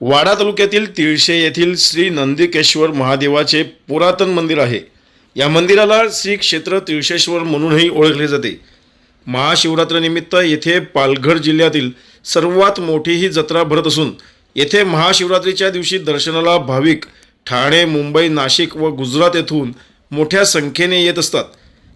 वाडा तालुक्यातील तिळशे येथील श्री नंदिकेश्वर महादेवाचे पुरातन मंदिर आहे. या मंदिराला श्री क्षेत्र तिळशेश्वर म्हणूनही ओळखले जाते. महाशिवरात्रीनिमित्त येथे पालघर जिल्ह्यातील सर्वात मोठी ही जत्रा भरत असून येथे महाशिवरात्रीच्या दिवशी दर्शनाला भाविक ठाणे मुंबई नाशिक व गुजरात येथून मोठ्या संख्येने येत असतात.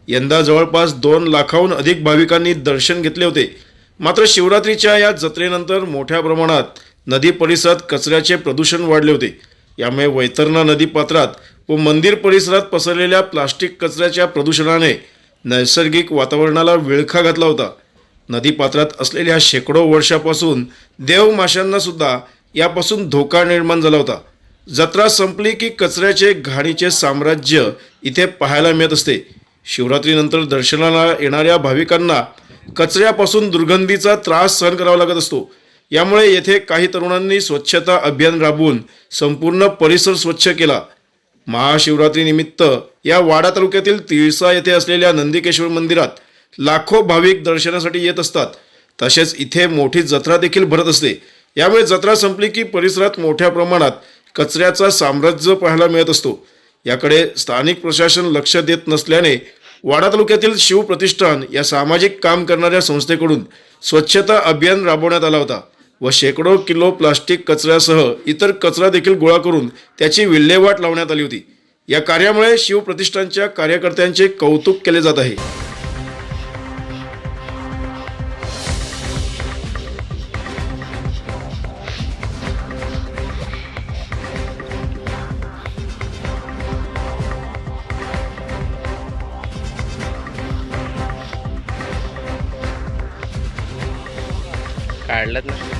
यंदा जवळपास दोन लाखाहून अधिक भाविकांनी दर्शन घेतले होते. मात्र शिवरात्रीच्या या जत्रेनंतर मोठ्या प्रमाणात नदी परिसरात कचऱ्याचे प्रदूषण वाढले होते. यामुळे वैतरणा नदी पात्रात व मंदिर परिसरात पसरलेल्या प्लास्टिक कचऱ्याच्या प्रदूषणाने नैसर्गिक वातावरणाला विळखा घातला होता. नदीपात्रात असलेल्या शेकडो वर्षापासून देवमाशांना सुद्धा यापासून धोका निर्माण झाला होता. जत्रा संपली की कचऱ्याचे घाणीचे साम्राज्य इथे पाहायला मिळत असते. शिवरात्रीनंतर दर्शनाला येणाऱ्या भाविकांना कचऱ्यापासून दुर्गंधीचा त्रास सहन करावा लागत असतो. यामुळे येथे काही तरुणांनी स्वच्छता अभियान राबवून संपूर्ण परिसर स्वच्छ केला. महाशिवरात्रीनिमित्त या वाडा तालुक्यातील तिळसा येथे असलेल्या नंदिकेश्वर मंदिरात लाखो भाविक दर्शनासाठी येत असतात. तसेच इथे मोठी जत्रा देखील भरत असते. यामुळे जत्रा संपली की परिसरात मोठ्या प्रमाणात कचऱ्याचा साम्राज्य पाहायला मिळत असतो. याकडे स्थानिक प्रशासन लक्ष देत नसल्याने वाडा तालुक्यातील शिवप्रतिष्ठान या सामाजिक काम करणाऱ्या संस्थेकडून स्वच्छता अभियान राबवण्यात आला होता. व शेकडो किलो प्लास्टिक कचऱ्यासह इतर कचरा देखील गोळा करून त्याची विल्हेवाट लावण्यात आली होती. या कार्यामुळे शिवप्रतिष्ठानच्या कार्यकर्त्यांचे कौतुक केले जात आहे. काढलं ना?